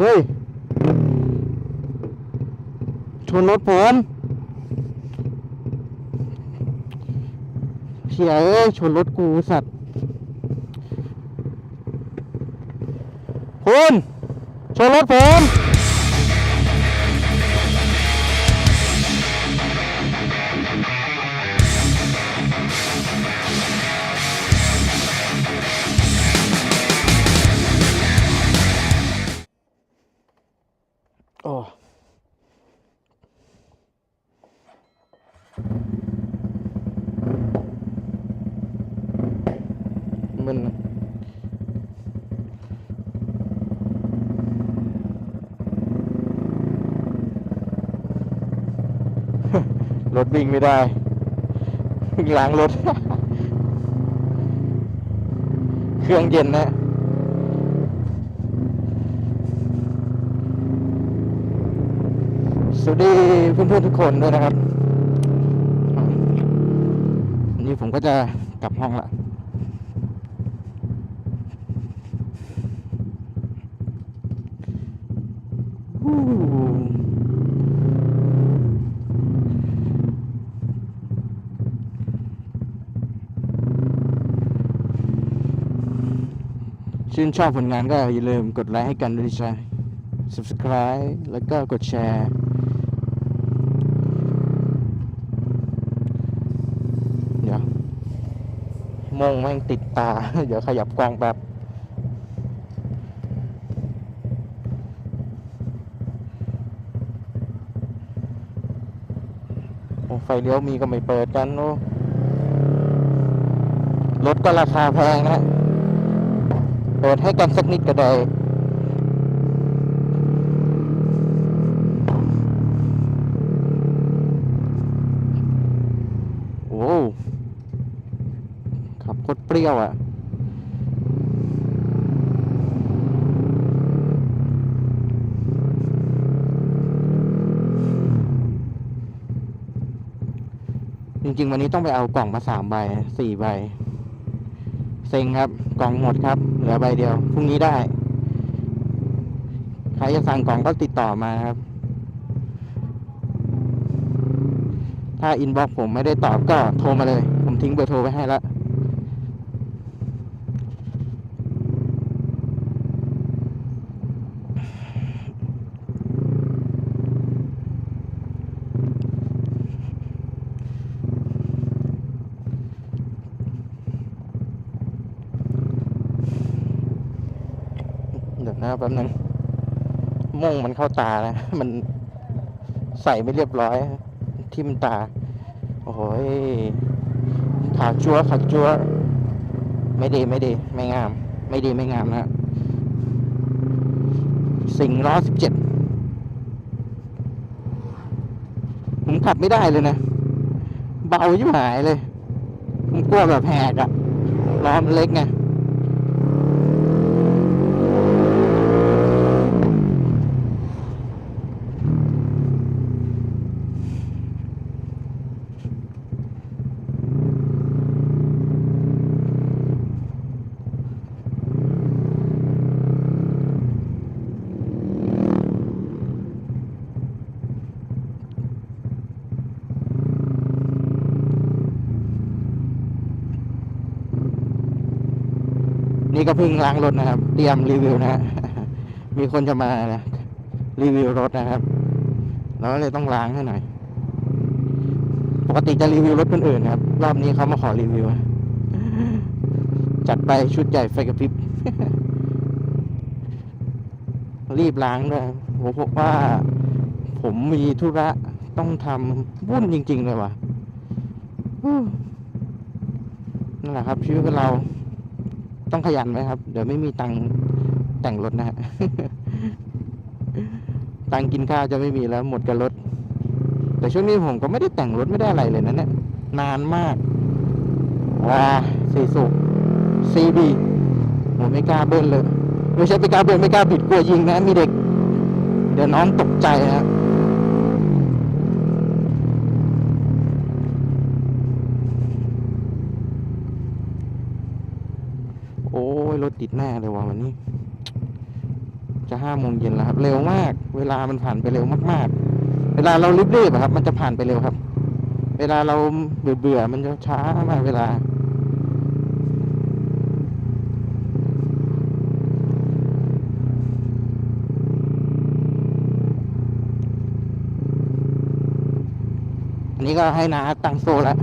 เฮ้ย ชนรถผมเขี่ยเอ้ยชนรถกูสัตว์คุณชนรถผม รถวิ่งไม่ได้ล้างรถ เครื่องเย็นนะสวัสดีเพื่อนๆทุกคนด้วยนะครับ นี่ผมก็จะกลับห้องละฮู้ ชื่นชอบผลงานก็อย่าลืมกดไลค์ให้กันด้วยจ้ะ subscribe แล้วก็กดแชร์เดี๋ยวมงแม่งติดตา เดี๋ยวขยับกล้องแป๊บโอ้ไฟเลี้ยวมีก็ไม่เปิดกันโอ้รถก็ราคาแพงนะ ปิดให้กันสักนิดก็ได้โอ้ขับโคตรเปรี้ยวอะจริงๆ วันนี้ต้องไปเอากล่องมาสามใบสี่ใบ เซ็งครับ กล่องหมดครับ เหลือใบเดียว พรุ่งนี้ได้ ใครจะสั่งกล่องก็ติดต่อมาครับ ถ้าอินบ็อกผมไม่ได้ตอบก็โทรมาเลย ผมทิ้งเบอร์โทรไว้ให้แล้ว เดี๋ยวนะแป๊บนึงม่งมันเข้าตานะมันใส่ไม่เรียบร้อยทิ่มตา โอ้โหยขาจัวขาจัวไม่ดีไม่ดี ไม่งาม ไม่ดีไม่งามนะสิงล้อสิบเจ็ดผมขับไม่ได้เลยนะ เบายิ่งหายเลย ผมกลัวแบบแหกอะล้อมเล็กไง นี่ก็เพิ่งล้างรถนะครับ เตรียมรีวิวนะฮะมีคนจะมานะรีวิวรถนะครับเราก็เลยต้องล้างให้หน่อย ปกติจะรีวิวรถคนอื่นนะครับ รอบนี้เขามาขอรีวิว จัดไปชุดใหญ่ไฟกระพริบ รีบล้างด้วยผมบว่า ผมมีธุระต้องทำวุ่นจริง ๆ เลยว่ะนั่นแหละครับชีวิตเรา ต้องขยันไว้ครับ เดี๋ยวไม่มีตังค์แต่งรถนะฮะตังค์กินข้าวจะไม่มีแล้วหมดกับรถ แต่ช่วงนี้ผมก็ไม่ได้แต่งรถไม่ได้อะไรเลยนะเนี่ยนานมากว้าสี่สุซีบีผมไม่กล้าเบิ้ลเลย ไม่ใช่ไม่กล้าเบิ้ลไม่กล้าบิดกลัวยิงนะ มีเด็ก เดี๋ยวน้องตกใจนะโอ้ยรถ ติดแน่เลยว่ะวันนี้ จะห้าโมงเย็นแล้วครับ เร็วมาก เวลามันผ่านไปเร็วมากๆ เวลาเรารีบๆครับ มันจะผ่านไปเร็วครับ เวลาเราเบื่อๆมันจะช้ามากเวลาอันนี้ก็ให้นาตังโซแล้ว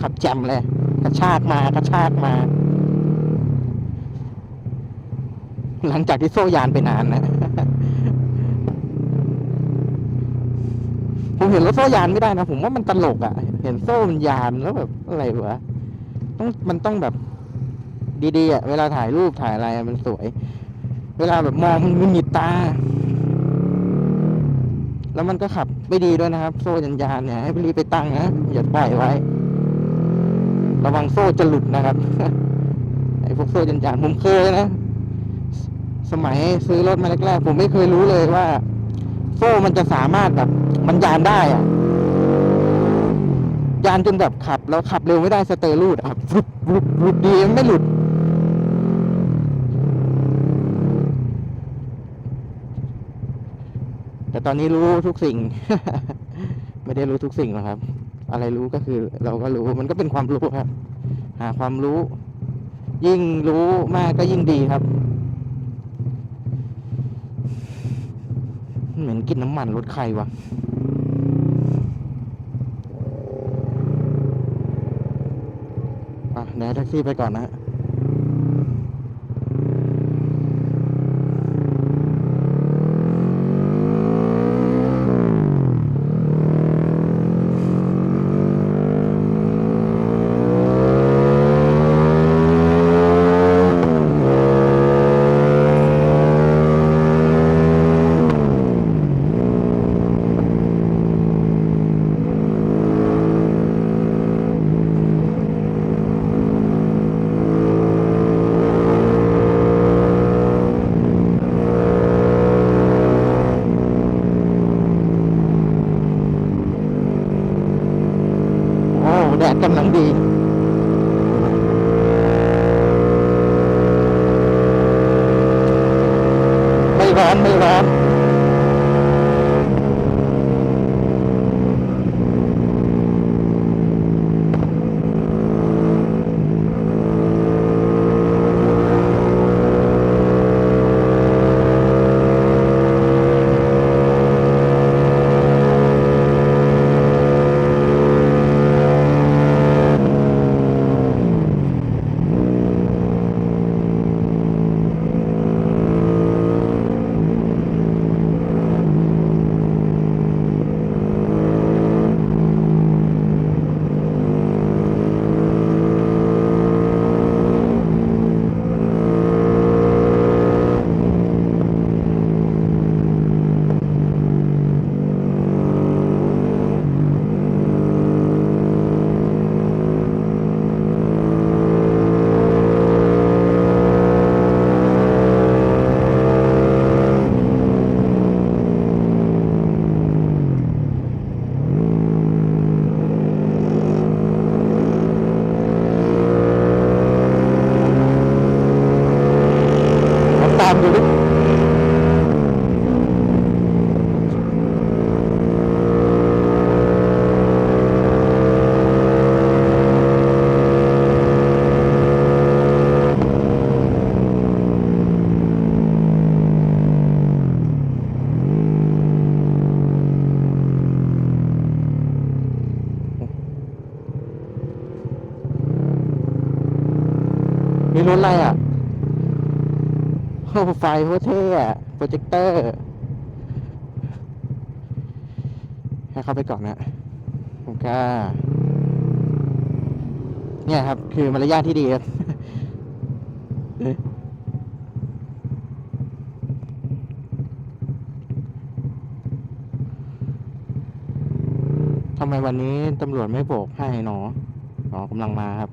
ขับแจมเลย กระชากมากระชากมา หลังจากที่โซ่ยานไปนานนะ ผมเห็นรถโซ่ยานไม่ได้นะ ผมว่ามันตลกอะ่ะ เห็นโซ่มันยานแล้วแบบอะไรวะต้องมันต้องแบบ ดีๆอะ่ะ เวลาถ่ายรูปถ่ายอะไรมันสวย เวลาแบบมองมันมึนหงิดตา แล้วมันก็ขับไม่ดีด้วยนะครับ โซ่ยันยานเนี่ยให้รีบไปตั้งนะอย่าปล่อยไว้ ระวังโซ่จะหลุดนะครับไอ้พวกโซ่ยันยานผมเคยนะ สมัยซื้อรถมาแรกๆผมไม่เคยรู้เลยว่า โซ่มันจะสามารถแบบมันยานได้อะยานจนแบบขับ แล้วขับเร็วไม่ได้สเตอร์รูดอะครับหลุดหลุดหลุดดีมันไม่หลุด แต่ตอนนี้รู้ทุกสิ่ง ไม่ได้รู้ทุกสิ่งหรอกครับ อะไรรู้ก็คือ เราก็รู้มันก็เป็นความรู้ครับ หาความรู้ ยิ่งรู้มากก็ยิ่งดีครับ เหมือนกินน้ำมันรถใครวะอะเดี๋ยวแท็กซี่ไปก่อนนะฮะ รถอะไรอะโอ้ไฟโคตรเท่อะโปรเจคเตอร์ ให้เข้าไปก่อนนะผมก็เนี่ยครับ คือมารยาทที่ดีครับทำไมวันนี้ตำรวจไม่โบกให้หนอหนอกำลังมาครับ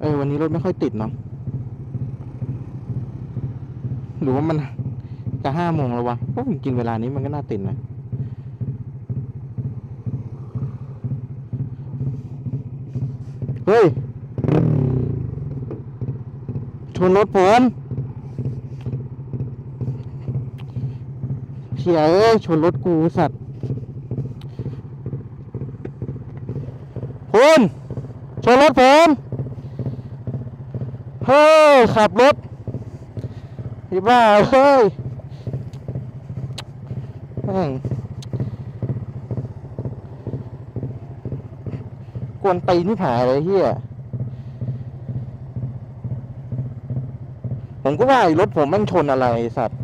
เออวันนี้ รถไม่ค่อยติดเนาะหรือว่ามันจะห้าโมงแล้ววะเพราะจริงเวลานี้มันก็น่าติดนะเฮ้ยชนรถผมเฉียเอ้ยชนรถกูสัตว์คุณชนรถผม เฮ้ย ขับรถพี่บ้าเฮ้ยแม่งกวนตีนที่ผายเลยเฮียผมก็ว่ารถผมแม่งชนอะไรสัตว์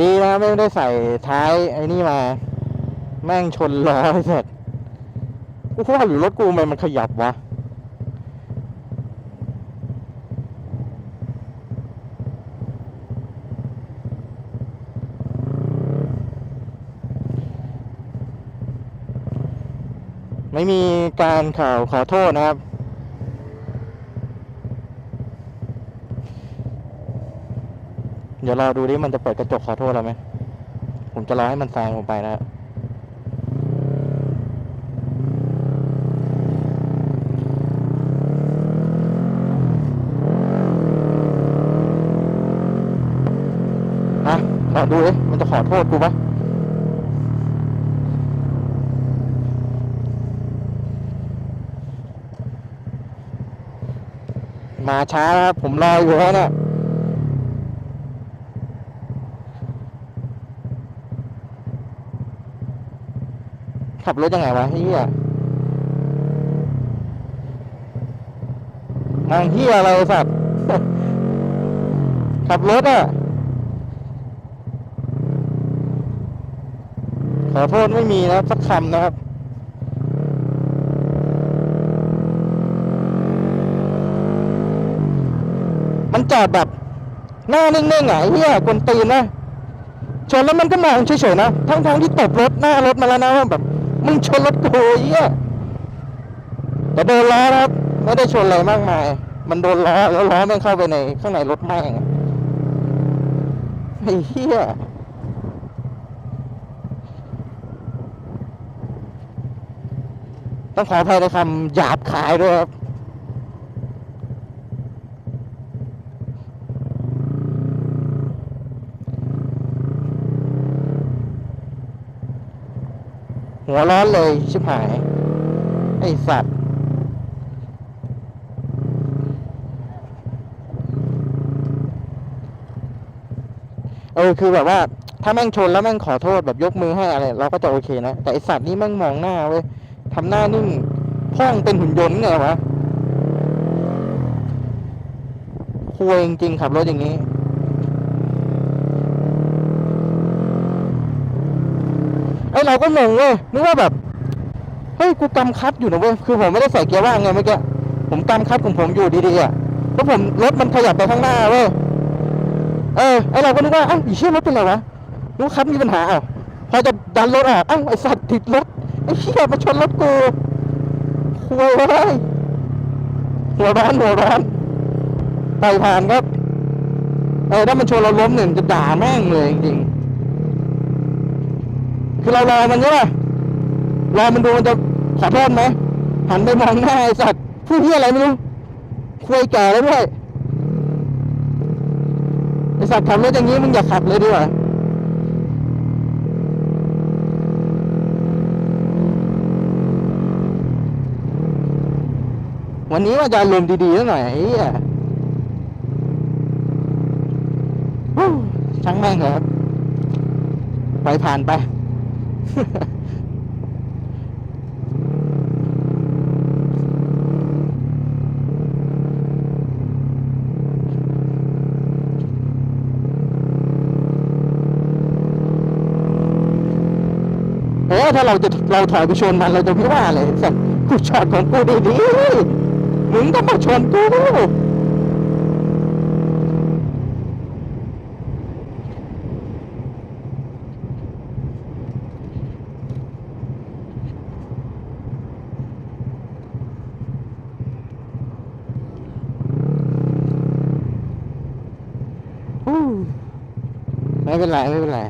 ดีนะไม่ได้ใส่ท้ายไอ้นี่มา แม่งชนล้อไอ้สัตว์กูว่าหรือรถกูทำไมมันขยับวะไม่มีการข่าวขอโทษนะครับ เดี๋ยวรอดูดิมันจะเปิดกระจกขอโทษเราไหม ผมจะรอให้มันแซงผมไปนะฮะรอดูดิมันจะขอโทษกูปะมาช้าครับผมรออยู่แล้วเนี่ย ขับรถยังไงวะเฮียทางเฮียอะไรไอ้สัตว์ขับรถอะ ขอโทษไม่มีนะสักคำนะครับมันจอดแบบหน้านิ่งๆอะเฮียกวนตีนนะชนแล้วมันก็มองเฉยๆนะ ทั้งๆที่ตบรถหน้ารถมาแล้วนะว่าแบบ มึงชนรถกูเหี้ยแต่โดนล้อนะครับ ไม่ได้ชนอะไรมากมาย มันโดนล้อแล้วล้อมันเข้าไปในข้างในรถแม่งไอ้เหี้ยต้องขออภัยในคำหยาบคายด้วยครับ หัวร้อนเลยชิบหาย ไอสัตว์ เออคือแบบว่า ถ้าแม่งชนแล้วแม่งขอโทษแบบยกมือให้อะไร เราก็จะโอเคนะ แต่ไอสัตว์นี่แม่งมองหน้าเว้ยทำหน้านิ่งพ่องเป็นหุ่นยนต์ไงวะคุยจริงๆขับรถอย่างนี้ ไอเราก็งงเว้ยนึกว่าแบบเฮ้ยกูกำคัดอยู่นะเว้ยคือผมไม่ได้ใส่เกียร์ว่างไงเมื่อกี้ผมกำคัดของผมอยู่ดีๆอะแล้วผมรถมันขยับไปข้างหน้าเว้ยเออไอเราก็นึกว่าอ้าวอีเชี่ยรถเป็นไรวะนึกคัดมีปัญหาอ้าวพอจะดันรถอะอ้าวไอสัตว์ติดรถไอเชี่ยมาชนรถกูคุยเว้ยหัวร้อนหัวร้อนไปผ่านครับเออถ้ามันชนเราล้มหนึ่งจะด่าแม่งเลยจริงๆ คือเรารอมันใช่ป่ะรอมันดูมันจะขอโทษไหมหันไปมองหน้าไอ้สัตว์พูดเฮียอะไรไม่รู้คุยแก่แล้วด้วยไอ้สัตว์ขับรถอย่างนี้มึงอย่าขับเลยดีกว่าวันนี้ว่าจะลมดีๆหน่อยไอ้เหี้ยช่างแม่งเถอะครับไปผ่านไป เออถ้าเราจะเราถอยไปชนมันเราจะไม่ว่าเลยสัตว์กูจอดของกูดีๆมึงก็มาชนกู ไม่เป็นไรไม่เป็นไร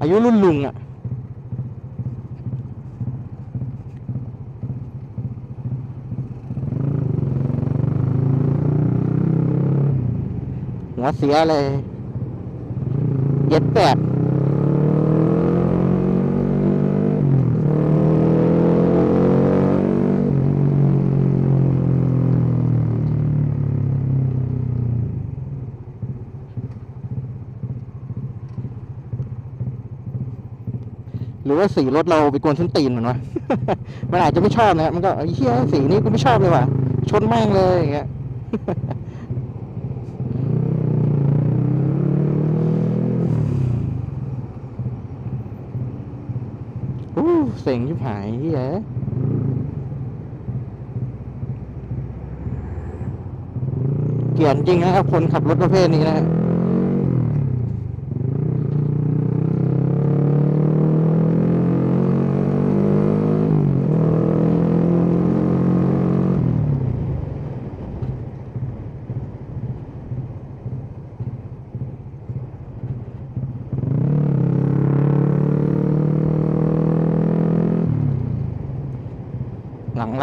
อายุรุ่นลุงอะ่ะ หัวเสียเลย เย็ดแปด ว่าสีรถเราไปกวนส้นตีนมันวะ มันอาจจะไม่ชอบนะมันก็ไอ้เหี้ยสีนี้กูไม่ชอบเลยว่ะ ชนแม่งเลยอย่างเงี้ยอู้เสียงชิบหายเหี้ยเกลียดจริงนะครับคนขับรถประเภทนี้นะ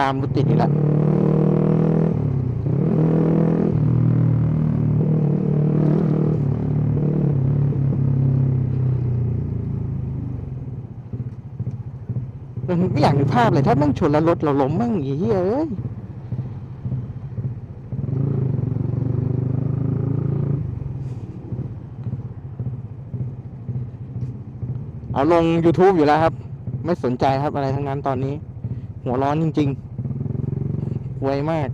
ามรถติดอีกแล้วเออไม่อยากนึกภาพเลย ถ้าแม่งชนแล้วรถเราล้มแม่งอีเหี้ยเอ้ยเอาลง YouTube อยู่แล้วครับ ไม่สนใจครับอะไรทั้งนั้นตอนนี้ หัวร้อนจริง ๆ ไวมาก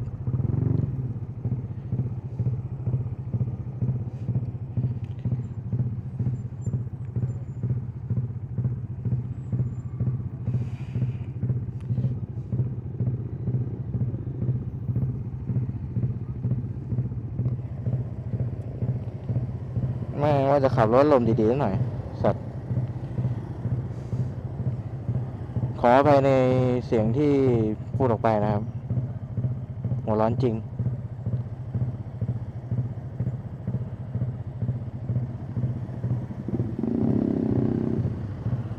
ไม่ว่าจะขับรถลมดีๆหน่อย สัตว์ ขอไปในเสียงที่พูดออกไปนะครับ หัวร้อนจริง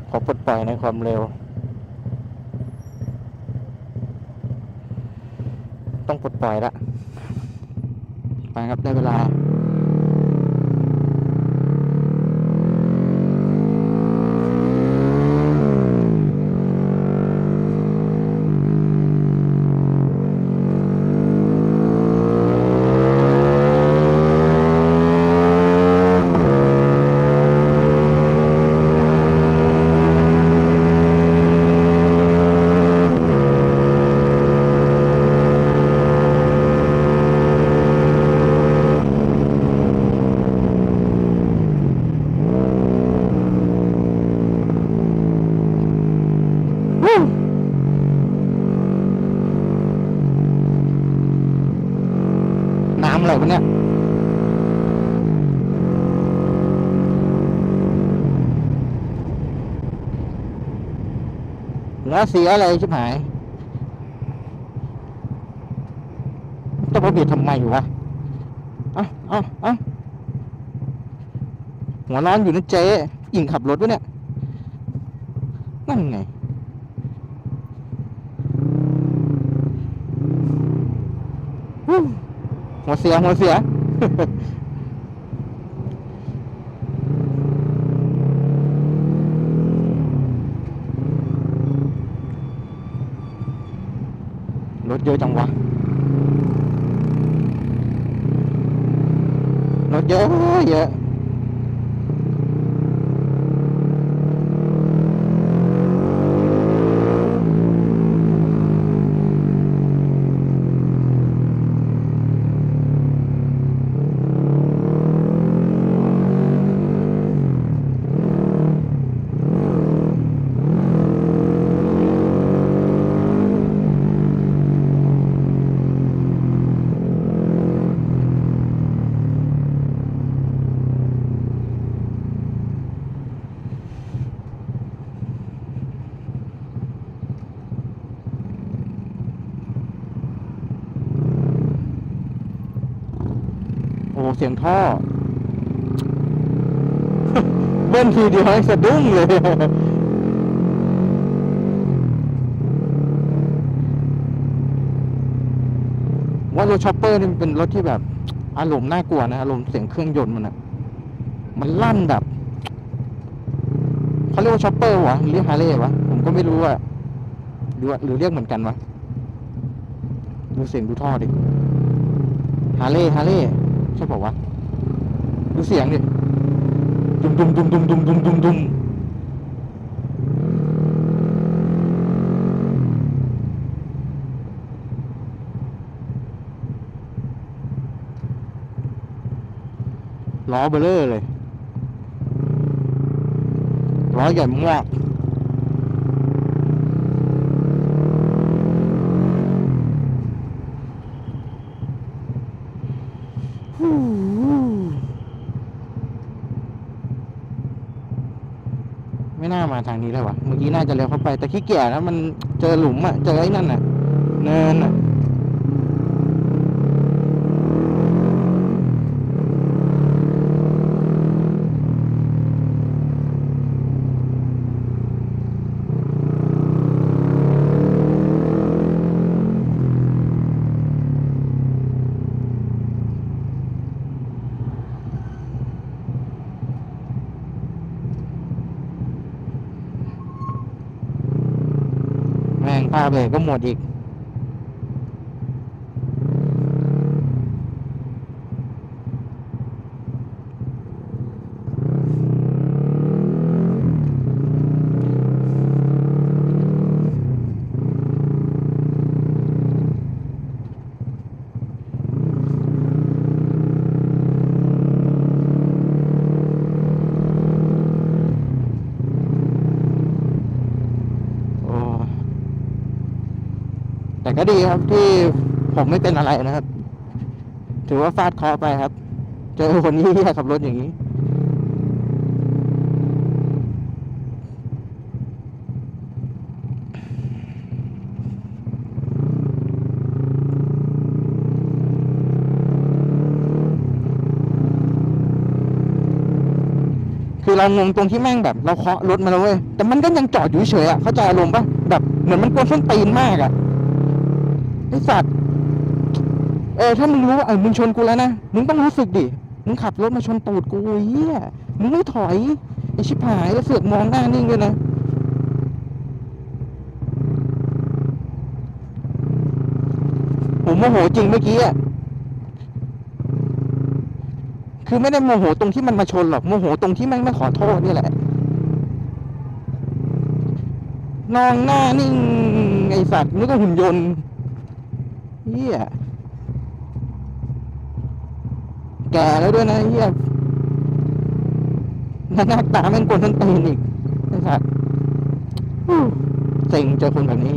ขอปลดปล่อยในความเร็ว ต้องปลดปล่อยละ ไปครับได้เวลา อะเนี่ยแล้วเสียอะไรชิบหายจะมาเบียดทำไมอยู่วะเอะอะอะหัวร้อนอยู่นะเจ๊ยิงขับรถวะเนี่ย นั่นไง ฮู้หัว เสียหัวเสีย รถเยอะจังวะ รถเยอะเยอะ เสียงท่อเบิ้ลทีเดียวให้สะดุ้งเลยว่ารถชอปเปอร์นี่มันเป็นรถที่แบบ อารมณ์น่ากลัวนะอารมณ์เสียงเครื่องยนต์มันอะมันลั่นแบบเขาเรียกว่าชอปเปอร์วะหรอเรียกฮาร์เลย์วะผมก็ไม่รู้อะหรือหรือเรียกเหมือนกันวะดูเสียงดูท่อดิฮาร์เลย์ฮาร์เลย์ ใช่ป่าวะดูเสียงดิดุมดุมดุมดุมดุมดุมดุมดุมล้อเบลเลอร์เลยล้อใหญ่มาก ทางนี้เลยวะเมื่อกี้น่าจะเลี้ยวเข้าไปแต่ขี้เกียจนะมันเจอหลุมอะเจอไอ้นั่นอะเนินอะ แม่งภาพเลยก็หมดอีก ก็ดีครับที่ผมไม่เป็นอะไรนะครับ ถือว่าฟาดเคราะห์ไปครับ เจอคนที่ขับรถอย่างนี้คือเรางงตรงที่แม่งแบบ เราเคาะรถมาแล้วเว้ยแต่มันก็ยังจอดอยู่เฉยอะเข้าใจอารมณ์ปะแบบเหมือนมันกวนส้นตีนมากอะ ไอสัตว์เออถ้ามึงรู้ว่าเออมึงชนกูแล้วนะมึงต้องรู้สึกดิมึงขับรถมาชนตูดกูเฮียมึงไม่ถอยไอชิบหายแล้วเสือกมองหน้านิ่งด้วยนะผมโมโหจริงเมื่อกี้อะคือไม่ได้โมโหตรงที่มันมาชนหรอกโมโหตรงที่แม่งไม่ขอโทษนี่แหละนองหน้านิ่งไอสัตว์นี่ก็หุ่นยนต์ เฮียแก่แล้วด้วยนะเฮียหน้าตาแม่งกวนต้นตีนอีกไอสัตว์เซ็งเจอคนแบบนี้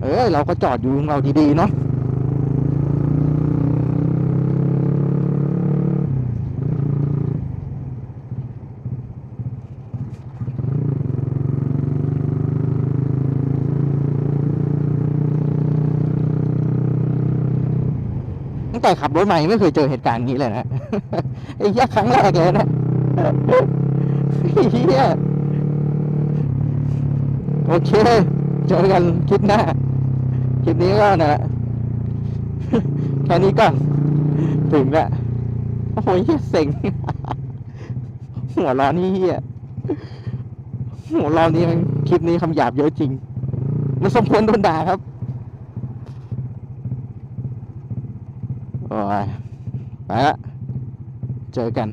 เออเราก็จอดอยู่ของเราดีๆเนาะ ตั้งแต่ขับรถใหม่ไม่เคยเจอเหตุการณ์นี้เลยนะไอ้เหี้ยครั้งแรกเลยนะไอ้เหี้ยโอเคเจอกันคลิปหน้า คลิปนี้ก็นะแค่นี้ก่อนถึงละโอ้โหเหี้ยเซ็งหัวร้อนนี่เหี้ยหัวร้อนนี่มันคลิปนี้คำหยาบเยอะจริง มันสมควรโดนด่าครับ rồi. Phải đó chơi cành